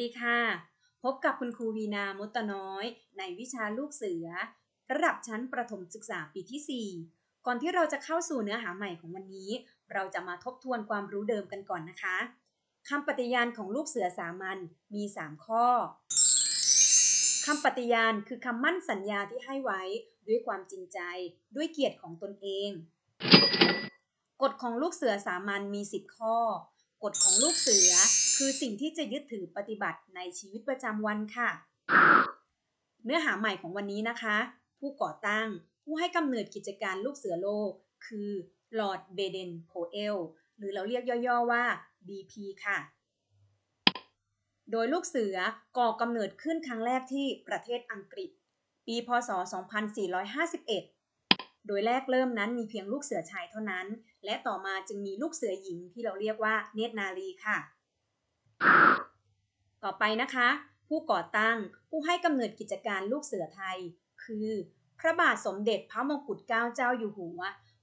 ดีค่ะ พบกับคุณครูวีนามตน้อย ในวิชาลูกเสือ ระดับชั้นประถมศึกษาปีที่ 4 ก่อนที่เราจะเข้าสู่เนื้อหาใหม่ของวันนี้ เราจะมาทบทวนความรู้เดิมกันก่อนนะคะคำปฏิญาณของลูกเสือสามัญมี 3 ข้อคำปฏิญาณคือคำมั่นสัญญาที่ให้ไว้ด้วยความจริงใจ ด้วยเกียรติของตนเอง กฎของลูกเสือสามัญมี 10 ข้อ กฎของลูกเสือ คือสิ่งที่จะยึดถือปฏิบัติในชีวิตประจำวันค่ะ เนื้อหาใหม่ของวันนี้นะคะ ผู้ก่อตั้งผู้ให้กำเนิดกิจการลูกเสือโลก คือลอร์ดเบเดนโพเอลหรือเราเรียกย่อๆว่า BP ค่ะ โดยลูกเสือก่อกำเนิดขึ้นครั้งแรกที่ประเทศอังกฤษ ปี พศ 2451 โดยแรกเริ่มนั้นมีเพียงลูกเสือชายเท่านั้น และต่อมาจึงมีลูกเสือหญิงที่เราเรียกว่าเนตรนารีค่ะ ต่อไปนะคะ ผู้ก่อตั้งผู้ให้กำเนิดกิจการลูกเสือไทย คือ พระบาทสมเด็จพระมงกุฎเกล้าเจ้าอยู่หัว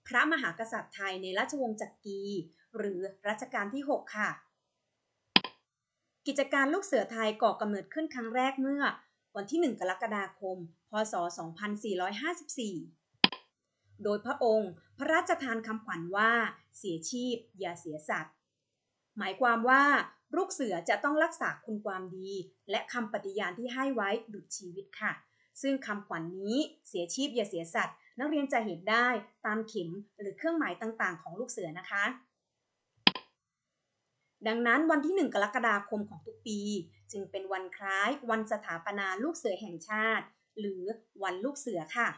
พระมหากษัตริย์ไทยในราชวงศ์จักรีหรือรัชกาลที่ 6 ค่ะ กิจการลูกเสือไทยก่อกำเนิดขึ้นครั้งแรกเมื่อ วันที่ 1 กรกฎาคม พศ 2454 โดยพระองค์พระราชทานคำขวัญว่า เสียชีพอย่าเสียสัตว์หมายความว่าลูกเสือจะต้องรักษาคุณความดี และคำปฏิญาณที่ให้ไว้ดุจชีวิตค่ะ ซึ่งคำขวัญนนี้เสียชีพอย่าเสียสัตว์นักเรียนจะเห็นได้ตามเข็มหรือเครื่องหมายต่างๆ ของลูกเสือนะคะ ดังนั้นวันที่ 1 กรกฎาคมของทุกปี จึงเป็นวันคล้ายวันสถาปนาลูกเสือแห่งชาติ หรือวันลูกเสือค่ะ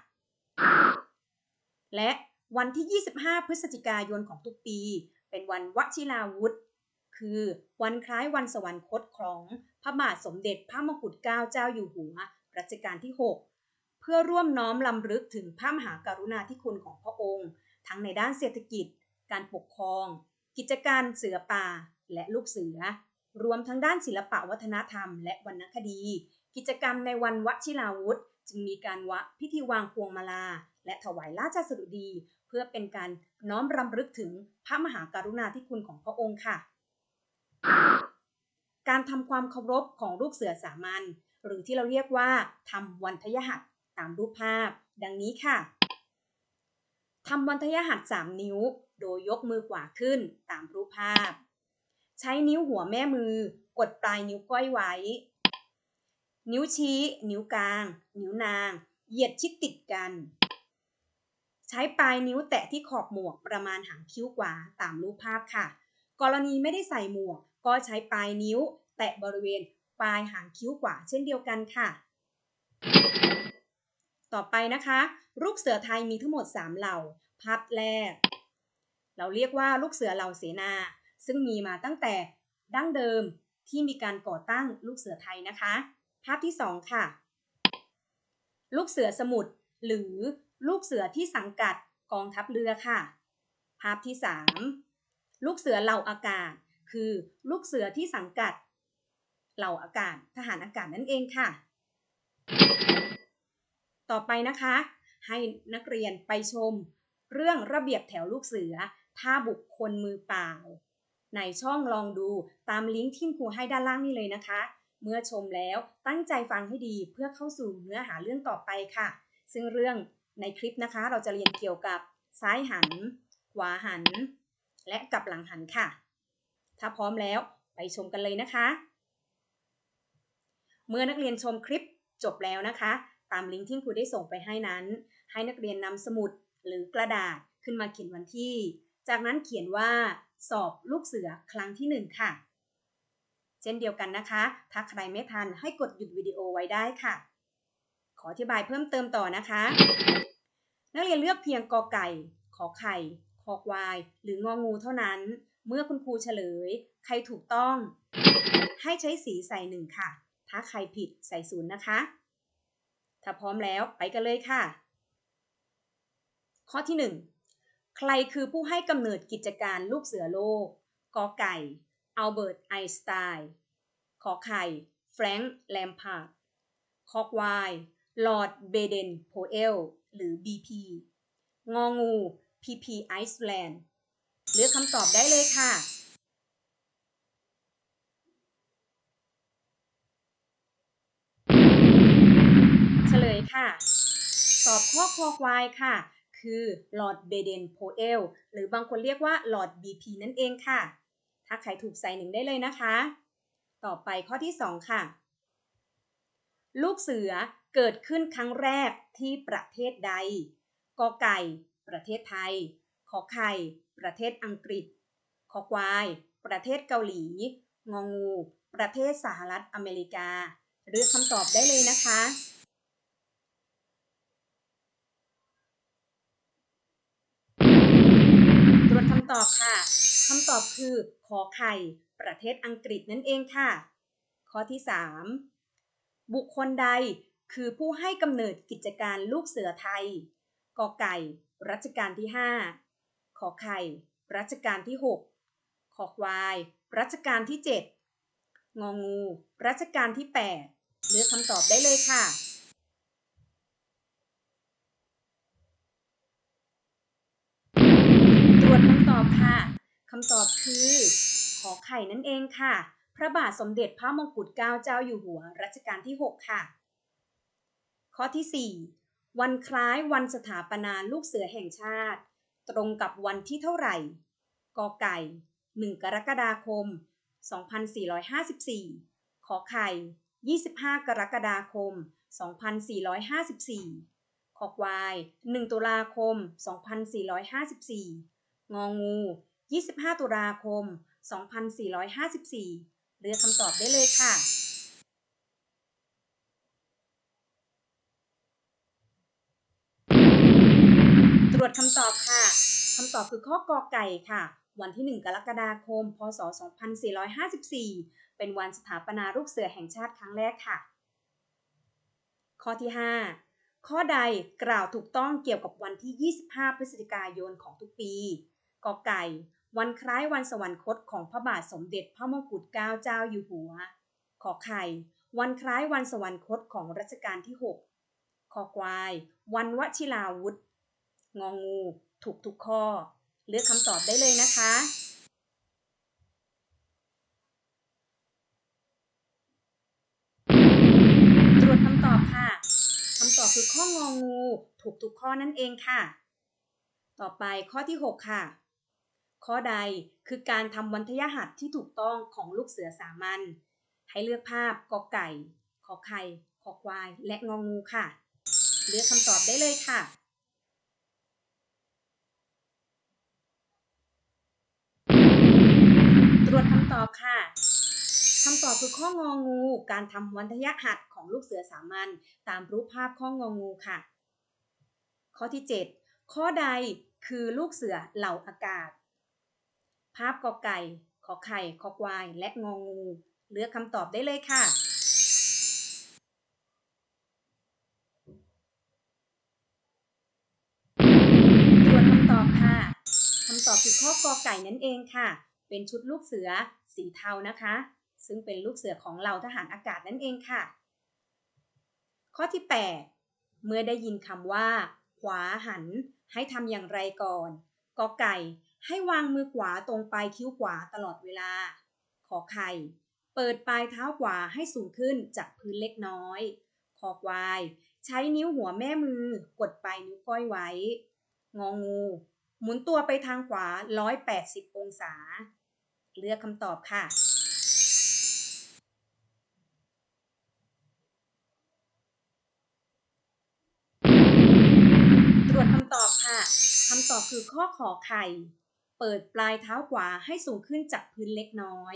และวันที่ 25 พฤศจิกายนของทุกปี เป็นวันวชิราวุธ คือวันคล้ายวันสวรรคตของพระบาทสมเด็จพระมงกุฎเกล้าเจ้าอยู่หัวรัชกาลที่ 6 เพื่อร่วมน้อมลำลึกถึงพระมหากรุณาธิคุณของพระองค์ ทั้งในด้านเศรษฐกิจ การปกครอง กิจการเสือป่า และลูกเสือ รวมทั้งด้านศิลปวัฒนธรรม และวรรณคดี กิจกรรมในวันวชิราวุธ จึงมีการวะพิธีวางพวงมาลา และถวายราชสดุดี เพื่อเป็นการน้อมรำลึกถึงพระมหากรุณาธิคุณของพระองค์ค่ะ การทำความเคารพของลูกเสือสามัญหรือที่เราเรียกว่าทำวันทยหัตตามรูปภาพ ดังนี้ค่ะทำวันทยหัต3นิ้ว โดยยกมือขวาขึ้นตามรูปภาพ ใช้นิ้วหัวแม่มือกดปลายนิ้วก้อยไว้ นิ้วชี้ นิ้วกลาง นิ้วนาง เหยียดชิดติดกัน ใช้ปลายนิ้วแตะที่ขอบหมวกประมาณหางคิ้วขวาตามรูปภาพค่ะ กรณีไม่ได้ใส่หมวก ก็ใช้ปลายนิ้ว แตะบริเวณปลายหางคิ้วขวาเช่นเดียวกันค่ะ ต่อไปนะคะ ลูกเสือไทยมีทั้งหมด 3 เหล่าภาพแรก เราเรียกว่าลูกเสือเหล่าเสนา ซึ่งมีมาตั้งแต่ดั้งเดิมที่มีการก่อตั้งลูกเสือไทยนะคะ ภาพที่ 2 ค่ะ ลูกเสือสมุทรหรือลูกเสือที่สังกัดกองทัพเรือค่ะ ภาพที่ 3 ลูกเสือเหล่าอากาศ คือลูกเสือที่สังกัด เหล่าอากาศ ทหารอากาศนั่นเองค่ะ ต่อไปนะคะ ให้นักเรียนไปชม เรื่องระเบียบแถวลูกเสือท่าบุคคลมือเปล่า ในช่องลองดูตามลิงก์ที่ครูให้ด้านล่างนี่เลยนะคะ เมื่อชมแล้วตั้งใจฟังให้ดีเพื่อเข้าสู่เนื้อหาเรื่องต่อไปค่ะ ซึ่งเรื่องในคลิปนะคะ เราจะเรียนเกี่ยวกับซ้ายหัน ขวาหัน และกลับหลังหันค่ะ ถ้าพร้อมแล้วไปชมกันเลยนะคะ เมื่อนักเรียนชมคลิปจบแล้วนะคะ ตามลิงก์ที่ครูได้ส่งไปให้นั้น ให้นักเรียนนำสมุดหรือกระดาษขึ้นมาเขียนวันที่ จากนั้นเขียนว่าสอบลูกเสือครั้งที่ 1 ค่ะ เช่นเดียวกันนะคะ ถ้าใครไม่ทันให้กดหยุดวิดีโอไว้ได้ค่ะ ขออธิบายเพิ่มเติมต่อนะคะ นักเรียนเลือกเพียงกอไก่ ขอไข่ อควาย หรืององูเท่านั้น เมื่อคุณครูเฉลย ใครถูกต้อง ให้ใช้สีใส่หนึ่งค่ะ ถ้าใครผิดใส่ศูนย์นะคะ ถ้าพร้อมแล้วไปกันเลยค่ะ ข้อที่ 1 ใครคือผู้ให้กำเนิดกิจการลูกเสือโลกกอไก่อัลเบิร์ตไอน์สไตน์ขอไข่แฟรงค์แลมพาร์ดคอควายลอร์ดเบเดนโพเอลหรือ BP งองู PP Iceland เลือกคำตอบได้เลยค่ะ เฉลยค่ะ ตอบข้อคอควายค่ะ คือลอร์ดเบเดนโพเอลหรือบางคนเรียกว่าลอร์ด BP นั่นเองค่ะ ถ้าใครถูกใส่หนึ่งได้เลยนะคะ ต่อไปข้อที่ 2 ค่ะ ลูกเสือเกิดขึ้นครั้งแรกที่ประเทศใดกไก่ ประเทศไทย ขอไข่ ประเทศอังกฤษ ขอควาย ประเทศเกาหลี งองู ประเทศสหรัฐอเมริกา เลือกคำตอบได้เลยนะคะตรวจคำตอบค่ะคำตอบคือ ขอไข่ ประเทศอังกฤษนั่นเองค่ะ ข้อที่ 3 บุคคลใดคือผู้ให้กำเนิดกิจการลูกเสือไทย กอไก่รัชกาลที่ 5 ขอไข่ รัชกาลที่ 6 ขอควาย รัชกาลที่ 7 งองู รัชกาลที่ 8 เลือกคำตอบได้เลยค่ะ ตรวจคำตอบค่ะคำตอบคือ ขอไข่นั่นเองค่ะ พระบาทสมเด็จพระมงกุฎเกล้าเจ้าอยู่หัว รัชกาลที่ 6 ค่ะ ข้อที่ 4 วันคล้ายวันสถาปนาลูกเสือแห่งชาติ ตรงกับวันที่เท่าไหร่ กอไก่ 1 กรกฎาคม 2454 ขอไข่ 25 กรกฎาคม 2454 ขอควาย 1 ตุลาคม 2454 งองู 25 ตุลาคม 2454 เลือกคำตอบได้เลยค่ะ ตรวจคำตอบค่ะคำตอบคือข้อกอไก่ค่ะ วันที่ 1 กรกฎาคม พศ 2454 เป็นวันสถาปนาลูกเสือแห่งชาติครั้งแรกค่ะ ข้อที่ 5 ข้อใดกล่าวถูกต้องเกี่ยวกับวันที่ 25 พฤศจิกายนของทุกปีกอไก่ วันคล้ายวันสวรรคตของพระบาทสมเด็จพระมงกุฎเกล้าเจ้าอยู่หัว ขอไข่ วันคล้ายวันสวรรคตของรัชกาลที่6คอควาย วันวชิราวุธ งองูถูกทุกข้อ เลือกคำตอบได้เลยนะคะ ตรวจคำตอบค่ะคำตอบคือข้ององู ถูกทุกข้อนั่นเองค่ะ ต่อไปข้อที่ 6 ค่ะ ข้อใดคือการทำวันทยหัสที่ถูกต้องของลูกเสือสามัญให้เลือกภาพกอไก่ ขอไข่ ขอควาย และงองูค่ะ เลือกคำตอบได้เลยค่ะ ตรวจคำตอบค่ะคำตอบคือข้ององู การทำวันทยหัสของลูกเสือสามัญตามรูปภาพข้ององูค่ะ ข้อที่ 7 ข้อใดคือลูกเสือเหล่าอากาศ ภาพกอไก่ ขอไข่ ขอควาย และงองู เลือกคำตอบได้เลยค่ะตรวจคำตอบค่ะคำตอบคือข้อกอไก่นั่นเองค่ะ เป็นชุดลูกเสือสีเทานะคะ ซึ่งเป็นลูกเสือของเหล่าทหารอากาศนั่นเองค่ะ ข้อที่ 8 เมื่อได้ยินคำว่า ขวาหัน ให้ทำอย่างไรก่อนกอไก่ให้วางมือขวาตรงปลายคิ้วขวาตลอดเวลา ขอไข่ เปิดปลายเท้าขวาให้สูงขึ้นจากพื้นเล็กน้อยคอควาย ใช้นิ้วหัวแม่มือกดปลายนิ้วก้อยไว้ งองู หมุนตัวไปทางขวา 180 องศา เลือกคำตอบค่ะ ตรวจคำตอบค่ะคำตอบคือข้อขอไข่ เปิดปลายเท้าขวาให้สูงขึ้นจากพื้นเล็กน้อย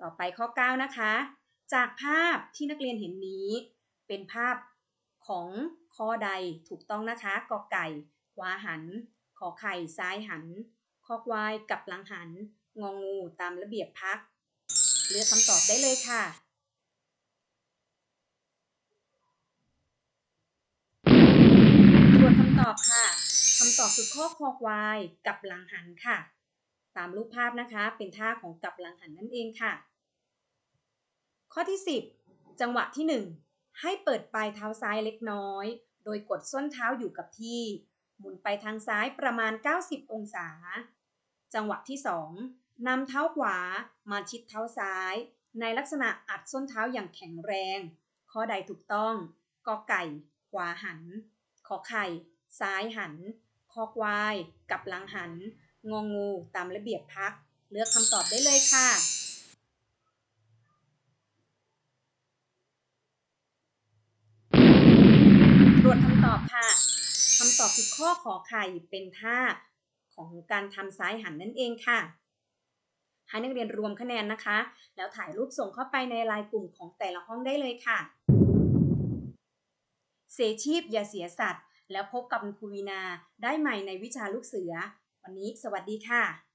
ต่อไปข้อ 9 นะคะ จากภาพที่นักเรียนเห็นนี้ เป็นภาพของข้อใดถูกต้องนะคะกอไก่ขวาหัน ขอไข่ซ้ายหัน คอควายกับหลังหัน งองูตามระเบียบพัก เลือกคำตอบได้เลยค่ะ ตรวจคำตอบค่ะคำตอบคือข้อคอควายกับหลังหันค่ะ ตามรูปภาพนะคะ เป็นท่าของกับหลังหันนั่นเองค่ะ ข้อที่ 10 จังหวะที่ 1 ให้เปิดปลายเท้าซ้ายเล็กน้อย โดยกดส้นเท้าอยู่กับที่ หมุนไปทางซ้ายประมาณ 90 องศา จังหวะที่ 2นำเท้าขวามาชิดเท้าซ้าย ในลักษณะอัดส้นเท้าอย่างแข็งแรง ข้อใดถูกต้องกอไก่ ขวาหัน ขอไข่ ซ้ายหัน คอควาย กับหลังหัน งองูตามระเบียบพัก เลือกคำตอบได้เลยค่ะตรวจคำตอบค่ะคำตอบคือข้อขอไข่เป็นท่า ของการทำซ้ายหันนั่นเองค่ะ ให้นักเรียนรวมคะแนนนะคะ แล้วถ่ายรูปส่งเข้าไปในไลน์กลุ่มของแต่ละห้องได้เลยค่ะ เสชีพอย่าเสียสัตว์ แล้วพบกับคุณครูวีนาได้ใหม่ในวิชาลูกเสือ วันนี้สวัสดีค่ะ